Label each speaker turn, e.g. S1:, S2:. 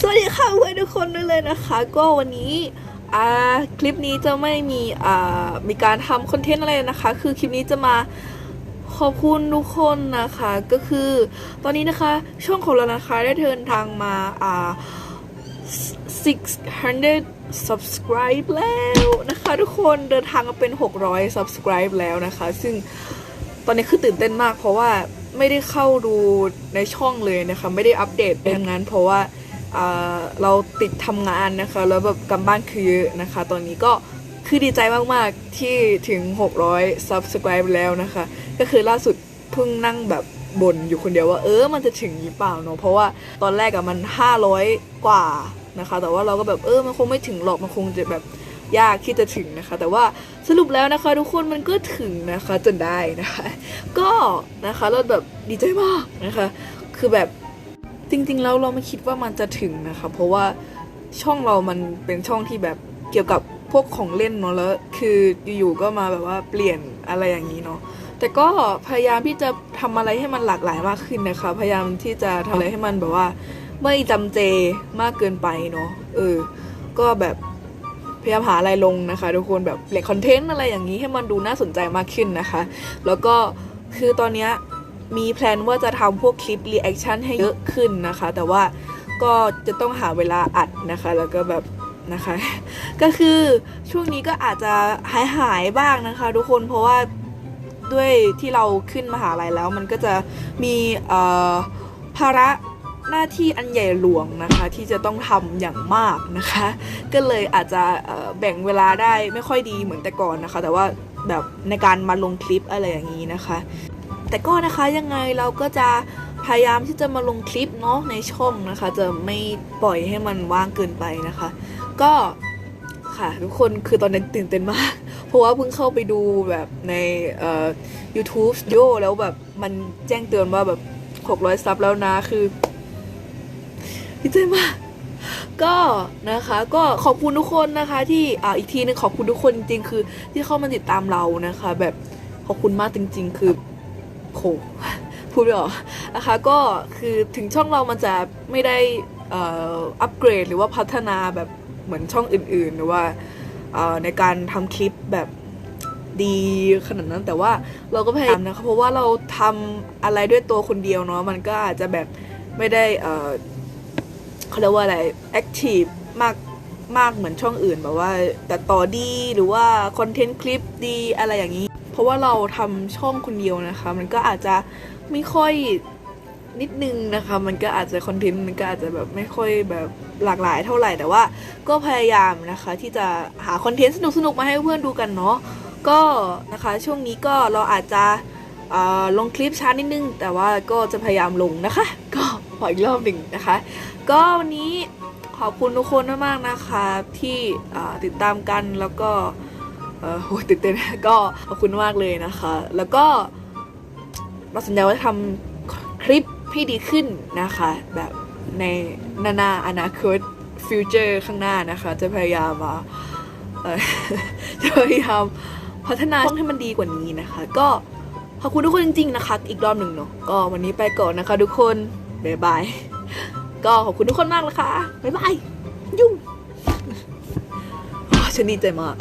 S1: สวัสดีค่ะเพื่อนทุกคนด้วยเลยนะคะ ก็วันนี้คลิปนี้จะไม่มีมีการทำคอนเทนต์อะไรนะคะ คือคลิปนี้จะมาขอบคุณทุกคนนะคะ ก็คือตอนนี้นะคะช่องของเรานะคะได้เดินทางมาอ่า600 subscribe แล้วนะคะทุกคนเดินทางมาเป็น 600 subscribe แล้วนะคะ ซึ่งตอนนี้คือตื่นเต้นมากเพราะว่าไม่ได้เข้าดูในช่องเลยนะคะ ไม่ได้อัปเดตไปทางนั้นเพราะว่า เราติดทำงานนะคะ แล้วแบบกำบ้านคือเยอะนะคะ ตอนนี้ก็คือดีใจมากๆที่ถึง 600 subscribe แล้วนะคะ ก็คือล่าสุดเพิ่งนั่งแบบบ่นอยู่คนเดียวว่าเออมันจะถึงหรือเปล่าเนาะเพราะว่าตอนแรกอะมัน 500 กว่านะคะ แต่ว่าเราก็แบบเออมันคงไม่ถึงหรอกมันคงจะแบบยากที่จะถึงนะคะ แต่ว่าสรุปแล้วนะคะ ทุกคนมันก็ถึงนะคะจนได้นะคะ ก็นะคะเราแบบดีใจมากนะคะ คือแบบ จริง ๆ แล้วเราไม่คิดว่ามันจะถึงนะคะ เพราะว่าช่องเรามันเป็นช่องที่แบบเกี่ยวกับพวกของเล่นเนาะแล้วคืออยู่ๆก็มาแบบว่าเปลี่ยนอะไรอย่างนี้เนาะแต่ก็พยายามที่จะทำอะไรให้มันหลากหลายมากขึ้นนะคะ พยายามที่จะทำอะไรให้มันแบบว่า ไม่จำเจมากเกินไปเนาะเออ ก็แบบพยายามหาอะไรลงนะคะ ทุกคนแบบเปลี่ยนคอนเทนต์อะไรอย่างนี้ให้มันดูน่าสนใจมากขึ้นนะคะ แล้วก็คือตอนเนี้ย มีแพลนว่าจะทำพวกคลิปรีแอคชั่นให้เยอะขึ้นนะคะ แต่ว่าก็จะต้องหาเวลาอัดนะคะ แล้วก็แบบนะคะ ก็คือช่วงนี้ก็อาจจะหายหายบ้างนะคะ ทุกคนเพราะว่าด้วยที่เราขึ้นมหาลัยแล้ว มันก็จะมีอ่อภาระหน้าที่อันใหญ่หลวงนะคะ ที่จะต้องทำอย่างมากนะคะ ก็เลยอาจจะแบ่งเวลาได้ไม่ค่อยดีเหมือนแต่ก่อนนะคะ แต่ว่าแบบในการมาลงคลิปอะไรอย่างนี้นะคะ แต่ก็นะคะยังไงเราก็จะพยายามที่จะมาลงคลิปเนาะในช่องนะคะ จะไม่ปล่อยให้มันว่างเกินไปนะคะ ก็ค่ะทุกคนคือตอนนี้ตื่นเต้นมาก เพราะว่าเพิ่งเข้าไปดูแบบในเอ่อ YouTube Studio แล้วแบบมันแจ้งเตือนว่าแบบ 600 ซับแล้วนะคือดีใจมากก็นะคะก็ขอบคุณทุกคนนะคะที่อ่าอีกทีนึงขอบคุณทุกคนจริงๆคือที่เข้ามาติดตามเรานะคะ แบบขอบคุณมากจริง ๆ คือ โหพูดไม่ออกนะคะก็คือถึงช่องเรามันจะไม่ได้อัปเกรดหรือว่าพัฒนาแบบเหมือนช่องอื่น ๆ หรือว่าในการทำคลิปแบบดีขนาดนั้นแต่ว่าเราก็พยายามนะคะเพราะว่าเราทำอะไรด้วยตัวคนเดียวเนาะมันก็อาจจะแบบไม่ได้เขาเรียกว่าอะไรแอคทีฟมากมากเหมือนช่องอื่นแบบว่าแต่ต่อดีหรือว่าคอนเทนต์คลิปดีอะไรอย่างนี้ เพราะว่าเราทำช่องคนเดียวนะคะ มันก็อาจจะไม่ค่อยนิดนึงนะคะ มันก็อาจจะคอนเทนต์มันก็อาจจะแบบไม่ค่อยแบบหลากหลายเท่าไหร่แต่ว่าก็พยายามนะคะ ที่จะหาคอนเทนต์สนุกๆมาให้เพื่อนดูกันเนาะก็นะคะช่วงนี้ก็เราอาจจะลงคลิปช้านิดนึง แต่ว่าก็จะพยายามลงนะคะ ก็ขออีกรอบหนึ่งนะคะ ก็วันนี้ขอบคุณทุกคนมากๆนะคะที่ติดตามกันแล้วก็ โหตื่นเต้นก็ขอบคุณมากเลยนะคะ แล้วก็เราสัญญาว่าจะทำคลิปให้ดีขึ้นนะคะ แบบในนานาอนาคตฟิวเจอร์ข้างหน้านะคะ จะพยายามมาจะพยายามพัฒนาช่องให้มันดีกว่านี้นะคะ ก็ขอบคุณทุกคนจริง ๆ นะคะ อีกรอบหนึ่งเนาะก็วันนี้ไปก่อนนะคะ ทุกคนบ๊ายบายก็ขอบคุณทุกคนมากนะคะบ๊ายบายยุ่งฉันดีใจมาก